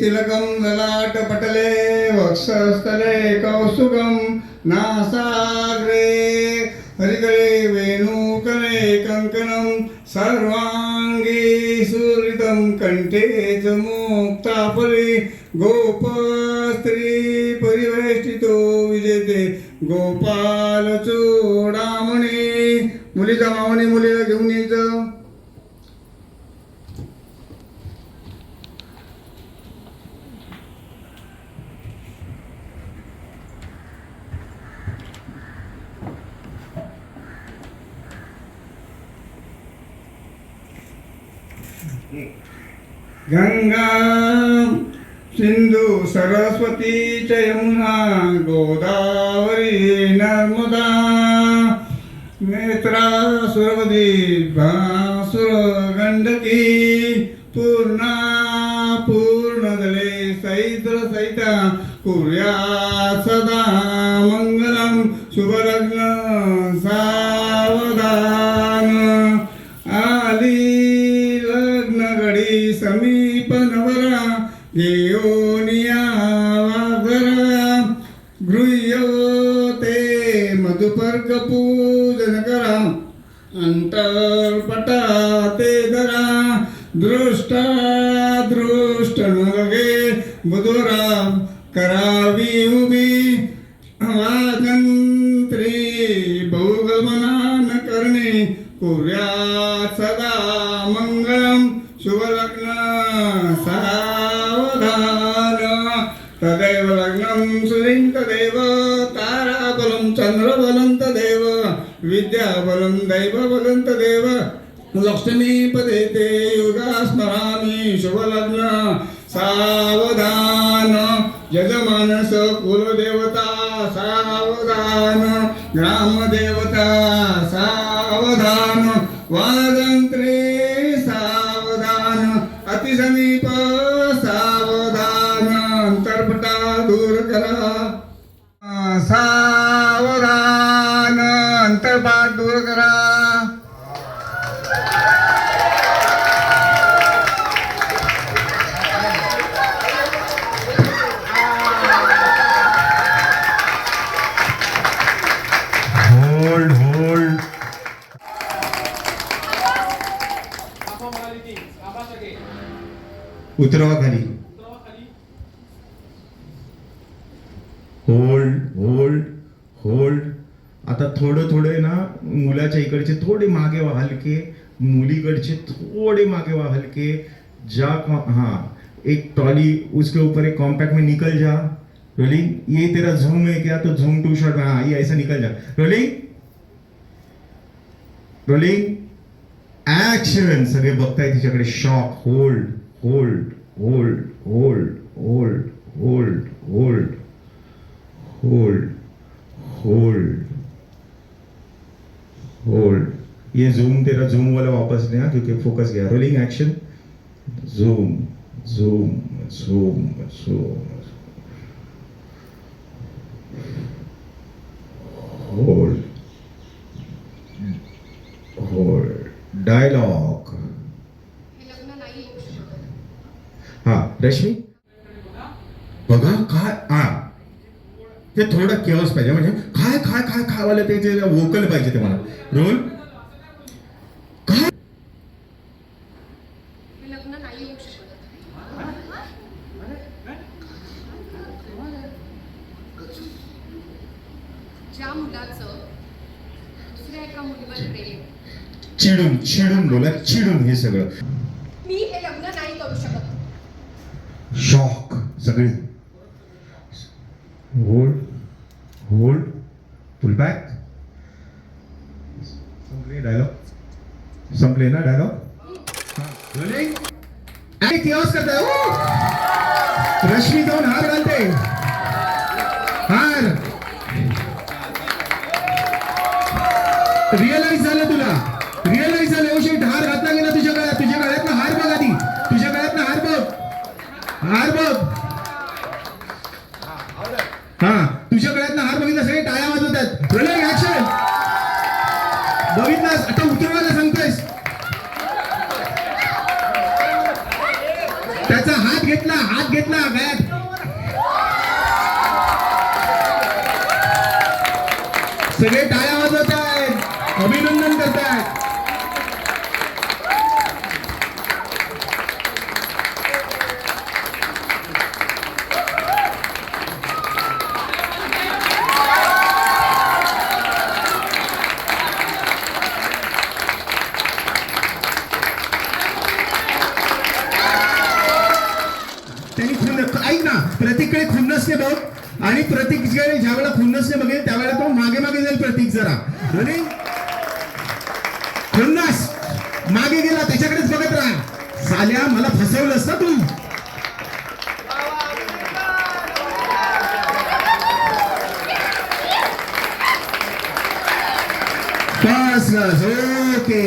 तिलकं ललाटपटले वक्षस्थले कौस्तुकं नासाग्रे हरिकले वेणूकले कङ्कणं सर्वा कंठे मुक्तापरी गोप स्त्री गोपस्त्री परिवेष्टितो विजेते गोपाल चूडामणी मुलीचा मावणी मुलीला घेऊन यायचं. गंगा सिंधू सरस्वती च यमुना गोदावरी नर्मदा नेत्रा सुरवदी भासुर गंडकी पूर्णा पूर्णदले सैत्र सैता कुर्या सदा मंगलम शुभलग्न सा मधुपर्क पूजन करा अंतरपटा ते धरा दृष्टा दृष्ट नगे बुधुरा करावी उभी वाजंत्री बहुगमनान करणे कुर्या सदा मंगळम शुभला తదేవ లగ్నం సురింత దేవ తారాబలం చంద్రబలంత దేవ విద్యాబలం దైవబలంత దేవ లక్ష్మీపదే తే యుగా స్మరామి శుభలగ్న సావధాన యజమానస కులదేవత సావధాన గ్రామదేవత సావధాన వాదంత్రీ 들어가라. ઉતરવાખાલી હોલ્ડ હોલ્ડ હોલ્ડ आता थोडं थोडे ना मुलाच्या इकडचे थोडे मागे हलके मुलीकडचे थोड़े मागे व्हा हलके जा हाँ एक ट्रॉली उसके ऊपर एक कॉम्पैक्ट में निकल जा. रोलिंग ये तेरा झूम है क्या? तो झूम टू शॉट हाँ ये ऐसा निकल जा. रोलिंग रोलिंग ऍक्शन सगळे बघताय तिच्याकडे. Shock hold hold hold hold hold hold hold hold hold hold ये जूम तेरा जूम वाला वापस ले हाँ क्योंकि फोकस गया। Rolling action zoom zoom zoom zoom hold hold dialogue हा रश्मी बघा काय हा। ते थोडं केवस पाहिजे म्हणजे काय काय काय वाले ते वोकल पाहिजे ते मला. रोल काय? चिडून चिडून बोला चिडून हे सगळं. मी हे लग्न नाही करू शकत. शॉक सगळी. होल्ड होल्ड पुल बॅक संपले डायलॉग संपले ना डायलॉग आणि केवस करताय ओ! रश्मी जाऊन हार घालते हार रिअल आता उतरवायला सांगतोयस त्याचा हात घेतला हात घेतला गळ्यात. सगळे टाळ्या वाजवत आहेत अभिनंदन करतायत. तिकडे प्रतीककडे खुन्नसने बघ. आणि प्रतीक ज्या वेळेला खुन्नसने बघेल त्यावेळेला तो मागे मागे जाईल प्रतीक जरा. आणि खुन्नस मागे गेला त्याच्याकडेच बघत राहा. साल्या मला फसवलंस ना तू. बस बस ओके.